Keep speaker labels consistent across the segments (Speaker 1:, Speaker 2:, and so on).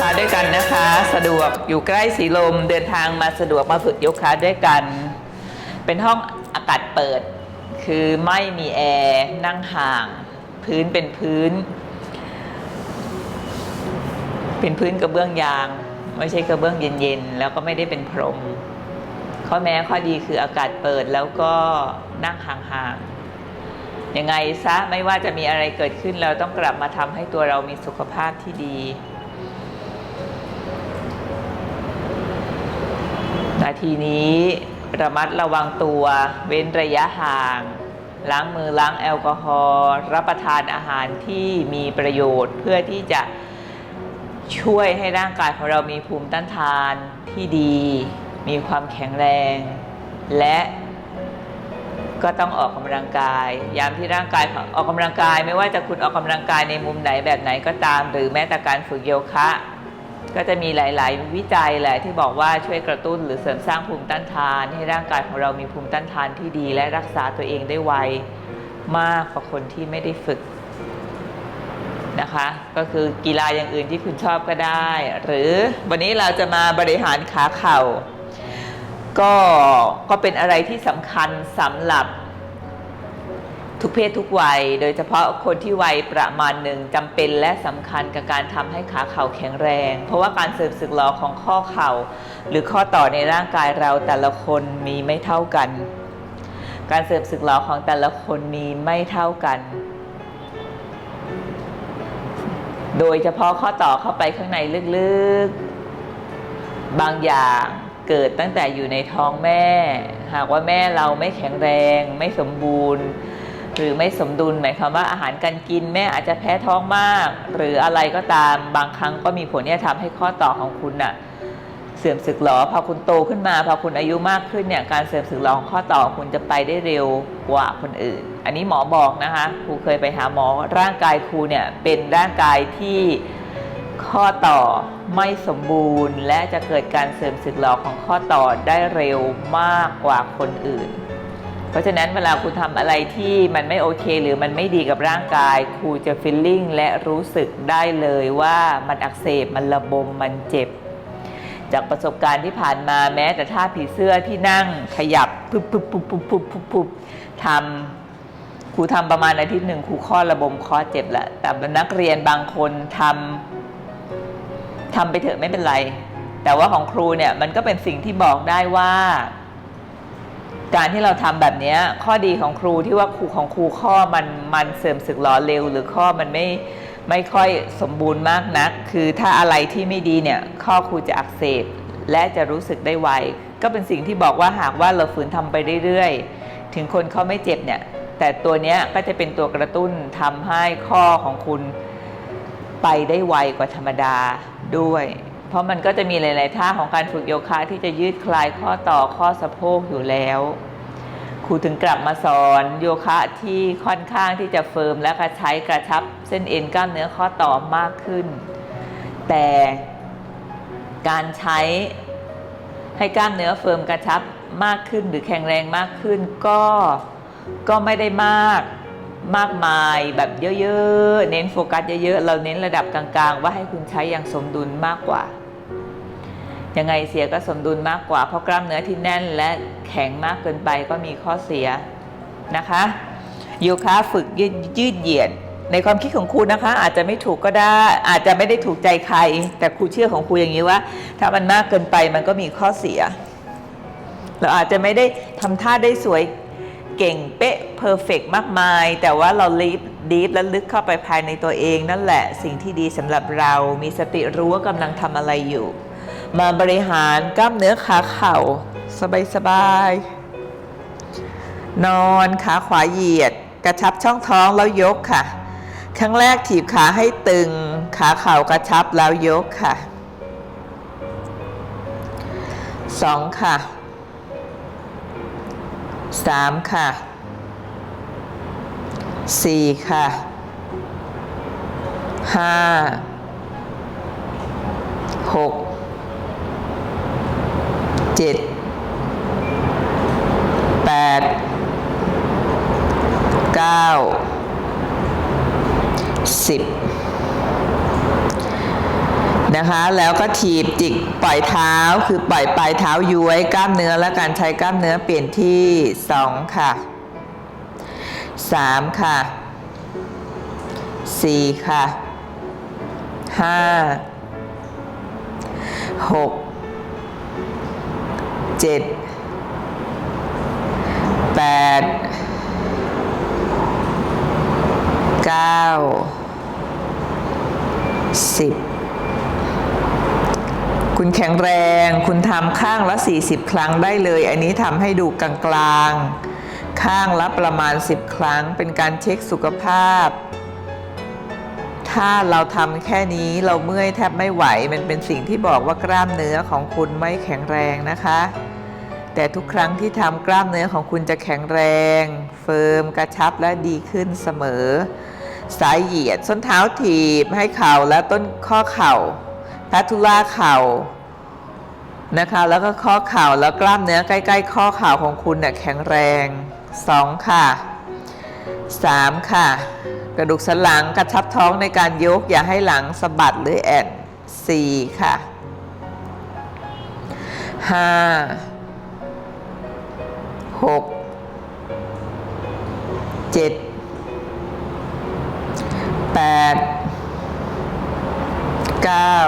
Speaker 1: คะด้วยกันนะคะ สะดวกอยู่ใกล้สีลมเดินทางมาสะดวกมาฝึกโยคะด้วยกัน เป็นห้องอากาศเปิด คือไม่มีแอร์นั่งห่าง พื้นเป็นพื้น เป็นพื้นกระเบื้องยาง ไม่ใช่กระเบื้องเย็นๆ แล้วก็ไม่ได้เป็นพรม ข้อแม้ข้อดีคืออากาศเปิดแล้วก็นั่งห่างๆยังไงซะไม่ว่าจะมีอะไรเกิดขึ้นเราต้องกลับมาทำให้ตัวเรามีสุขภาพที่ดี นาทีนี้ระมัดระวังตัว เว้นระยะห่าง ล้างมือล้างแอลกอฮอล์รับประทานอาหารที่มีประโยชน์เพื่อที่จะช่วยให้ร่างกายของเรามีภูมิต้านทานที่ดี มีความแข็งแรง และก็ต้องออกกำลังกาย ยามที่ร่างกายอออกกำลังกาย ไม่ว่าจะคุณออกกำลังกายในมุมไหนแบบไหนก็ตาม หรือแม้แต่การฝึกโยคะ ก็จะมีหลาย ๆ วิจัยแหละที่บอกว่าช่วยกระตุ้นหรือเสริมสร้างภูมิต้านทาน ให้ร่างกายของเรามีภูมิต้านทานที่ดี และรักษาตัวเองได้ไวมากกว่าคนที่ไม่ได้ฝึกนะคะ ก็คือกีฬาอย่างอื่นที่คุณชอบก็ได้ หรือวันนี้เราจะมาบริหารขาเข่า ก็ก็เป็นอะไรที่สำคัญสำหรับ ทุกเพศทุกวัย โดยเฉพาะคนที่วัยประมาณหนึ่งจำเป็นและสำคัญกับการทำให้ขาเข่าแข็งแรง เพราะว่าการเสริมสึกหรอของข้อเข่า หรือข้อต่อในร่างกายเราแต่ละคนมีไม่เท่ากัน การเสริมสึกหรอของแต่ละคนมีไม่เท่ากัน โดยเฉพาะข้อต่อเข้าไปข้างในลึกๆ บางอย่างเกิดตั้งแต่อยู่ในท้องแม่ หากว่าแม่เราไม่แข็งแรง ไม่สมบูรณ์ หรือไม่สมดุลหมายความว่าอาหารการกินแม่อาจจะแพ้ท้องมาก หรืออะไรก็ตามบางครั้งก็มีผลที่จะทำให้ข้อต่อของคุณน่ะเสื่อมสึกหรอพอคุณโตขึ้นมาพอคุณอายุมากขึ้นเนี่ยการเสื่อมสึกหรอของข้อต่อคุณจะไปได้เร็วกว่าคนอื่น อันนี้หมอบอกนะคะครูเคยไปหาหมอร่างกายครูเนี่ยเป็นร่างกายที่ข้อต่อไม่สมบูรณ์ และจะเกิดการเสื่อมสึกหรอของข้อต่อได้เร็วมากกว่าคนอื่น เพราะฉะนั้นเวลาคุณทำอะไรที่มันไม่โอเค หรือมันไม่ดีกับร่างกายครูจะฟีลลิ่งและรู้สึกได้เลยว่ามันอักเสบมันระบมมันเจ็บ จากประสบการณ์ที่ผ่านมาแม้แต่ท่าผีเสื้อที่นั่งขยับปุ๊บปุ๊บปุ๊บปุ๊บปุ๊บปุ๊บปุ๊บทำครูทำประมาณอาทิตย์หนึ่งครูข้อระบมข้อเจ็บแหละแต่นักเรียนบางคนทำทำไปเถอะไม่เป็นไร แต่ว่าของครูเนี่ยมันก็เป็นสิ่งที่บอกได้ว่า การที่เราทำแบบนี้ข้อดีของครูที่ว่าครูของครูข้อมันมันเสื่อมสึกหรอเร็ว หรือข้อมันไม่ไม่ค่อยสมบูรณ์มากนัก คือถ้าอะไรที่ไม่ดีเนี่ยข้อครูจะอักเสบและจะรู้สึกได้ไวก็เป็นสิ่งที่บอกว่าหากว่าเราฝืนทำไปเรื่อยๆ ถึงคนเขาไม่เจ็บเนี่ยแต่ตัวเนี้ยก็จะเป็นตัวกระตุ้นทำให้ข้อของคุณไปได้ไวกว่าธรรมดาด้วย เพราะมันก็จะมีหลาย ๆ ท่าของการฝึกโยคะที่จะยืดคลายข้อต่อข้อสะโพกอยู่แล้วครูถึงกลับมาสอนโยคะที่ค่อนข้างที่จะเฟิร์มและกระใช้กระชับเส้นเอ็นกล้ามเนื้อข้อต่อมากขึ้น แต่การใช้ให้กล้ามเนื้อเฟิร์มกระชับมากขึ้นหรือแข็งแรงมากขึ้นก็ก็ไม่ได้มาก มากมายแบบเยอะๆ เน้นโฟกัสเยอะๆ เราเน้นระดับกลางๆ ว่าให้คุณใช้อย่างสมดุลมากกว่า ยังไงเสียก็สมดุลมากกว่า เพราะกล้ามเนื้อที่แน่นและแข็งมากเกินไปก็มีข้อเสียนะคะโยคะฝึกยืดยืดเหยียดในความคิดของครูนะคะ อาจจะไม่ถูกก็ได้อาจจะไม่ได้ถูกใจใคร แต่ครูเชื่อของครูอย่างนี้ว่า ถ้ามันมากเกินไปมันก็มีข้อเสีย เราอาจจะไม่ได้ทำท่าได้สวย เก่งเป๊ะเพอร์เฟกมากมาย แต่ว่าเราลีฟดีฟและลึกเข้าไปภายในตัวเอง นั่นแหละสิ่งที่ดีสำหรับเรา มีสติรู้ว่ากำลังทำอะไรอยู่ มาบริหารกล้ามเนื้อขาเข่า สบายสบายๆนอนขาขวาเหยียด กระชับช่องท้องแล้วยกค่ะ ครั้งแรกถีบขาให้ตึง ขาเข่ากระชับแล้วยกค่ะสองค่ะ สามค่ะสี่ค่ะห้าหกเจ็ด แล้วก็ถีบจิกปล่อยเท้า คือปล่อยปลายเท้าย้วยกล้ามเนื้อและการใช้กล้ามเนื้อเปลี่ยนที่ 2 ค่ะ 3 ค่ะ 4 ค่ะ 5 6 7 แข็งแรง คุณทำข้างละ 40 ครั้งได้เลย อันนี้ทำให้ดูกลางๆ ข้างละประมาณ 10 ครั้ง เป็นการเช็คสุขภาพ ถ้าเราทำแค่นี้เราเมื่อยแทบไม่ไหว มันเป็นสิ่งที่บอกว่ากล้ามเนื้อของคุณไม่แข็งแรงนะคะ แต่ทุกครั้งที่ทำกล้ามเนื้อของคุณจะแข็งแรง เฟิร์มกระชับและดีขึ้นเสมอ สายเหยียดส้นเท้าถีบให้เข่าและต้นข้อเข่าแพทุล่าเข่า นะคะแล้วก็ข้อเข่าแล้วกล้ามเนื้อใกล้ ๆ ข้อเข่าของคุณเนี่ยแข็งแรงสองค่ะสามค่ะ กระดูกสันหลังกระชับท้องในการยกอย่าให้หลังสะบัดหรือแอนสี่ค่ะห้าหกเจ็ดแปดเก้า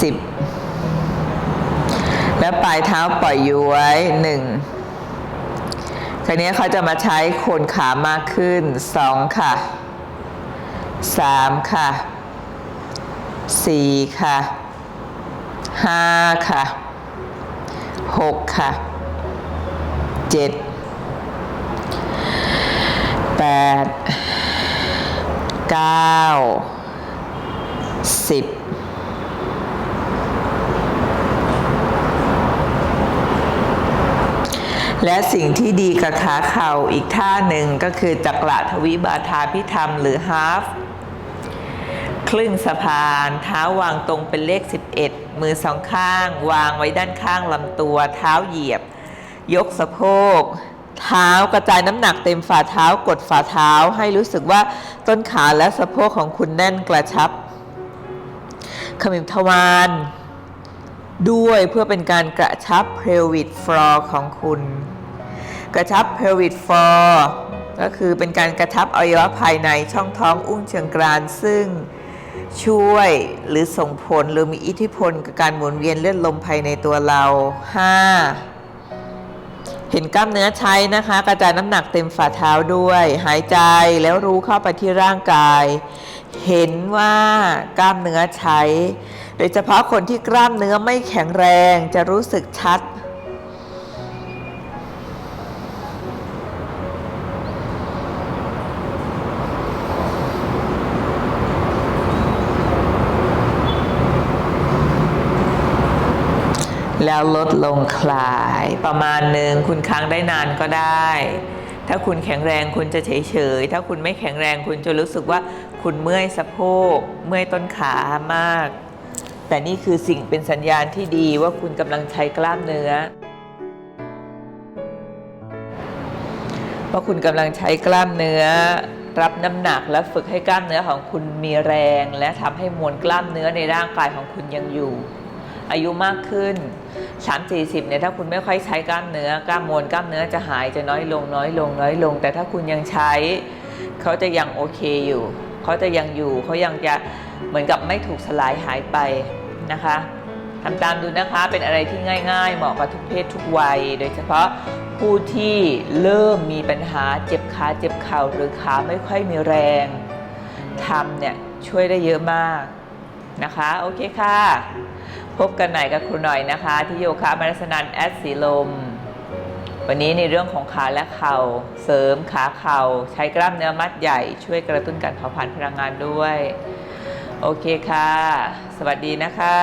Speaker 1: สิบแล้วปลายเท้าปล่อยอยู่ไว้หนึ่งคราวนี้เขาจะมาใช้โคนขามากขึ้นสองค่ะสามค่ะสี่ค่ะห้าค่ะหกค่ะเจ็ดแปดเก้าสิบ และสิ่งที่ดีกับขาเข่าอีกท่าหนึ่งก็คือจักระทวิบาทาพิธรรมหรือฮาฟครึ่งสะพานเท้าวางตรงเป็นเลข 11 มือสองข้าง วางไว้ด้านข้างลำตัวเท้าเหยียบ ยกสะโพก เท้ากระจายน้ำหนักเต็มฝ่าเท้ากดฝ่าเท้าให้รู้สึกว่าต้นขาและสะโพกของคุณแน่นกระชับขมิบทวารด้วยเพื่อเป็นการกระชับ pelvic floor ของคุณ กระชับ pelvic floor ก็คือเป็นการกระชับอวัยวะภายในช่องท้องอุ้งเชิงกรานซึ่งช่วยหรือส่งผลหรือมีอิทธิพลกับการหมุนเวียนเลือดลมภายในตัวเรา 5. เห็นกล้ามเนื้อใช้นะคะ กระจายน้ำหนักเต็มฝ่าเท้าด้วย หายใจแล้วรู้เข้าไปที่ร่างกาย เห็นว่ากล้ามเนื้อใช้ โดยเฉพาะคนที่กล้ามเนื้อไม่แข็งแรงจะรู้สึกชัด แล้วลดลงคลาย ประมาณหนึ่งคุณค้างได้นานก็ได้ ถ้าคุณแข็งแรงคุณจะเฉยเฉยถ้าคุณไม่แข็งแรงคุณจะรู้สึกว่าคุณเมื่อยสะโพก เมื่อยต้นขามาก แต่นี่คือสิ่งเป็นสัญญาณที่ดีว่าคุณกำลังใช้กล้ามเนื้อเพราคุณกำลังใช้กล้ามเนื้อรับน้ำหนักและฝึกให้กล้ามเนื้อของคุณมีแรง และทำให้มวลกล้ามเนื้อในร่างกายของคุณยังอยู่ อายุมากขึ้น 3 40เนี่ยถ้าคุณไม่ค่อยใช้กล้ามเนื้อกล้ามมวลกล้ามเนื้อจะหายจะน้อยลงน้อยลงน้อยลง แต่ถ้าคุณยังใช้ เขาจะยังโอเคอยู่ เขาจะยังอยู่เขายังจะเหมือนกับไม่ถูกสลายหายไปนะคะทำตามดูนะคะเป็นอะไรที่ง่าย ๆ เหมาะกับทุกเพศทุกวัย โดยเฉพาะผู้ที่เริ่มมีปัญหาเจ็บขาเจ็บเข่าหรือขาไม่ค่อยมีแรงทำเนี่ยช่วยได้เยอะมากนะคะ โอเคค่ะ พบกันใหม่กับครูหน่อยนะคะ ที่โยคะมรสนันแอดสีลม วันนี้ในเรื่องของขาและเข่า เสริมขาเข่า ใช้กล้ามเนื้อมัดใหญ่ ช่วยกระตุ้นการเผาผลาญพลังงานด้วย โอเคค่ะ สวัสดีนะคะ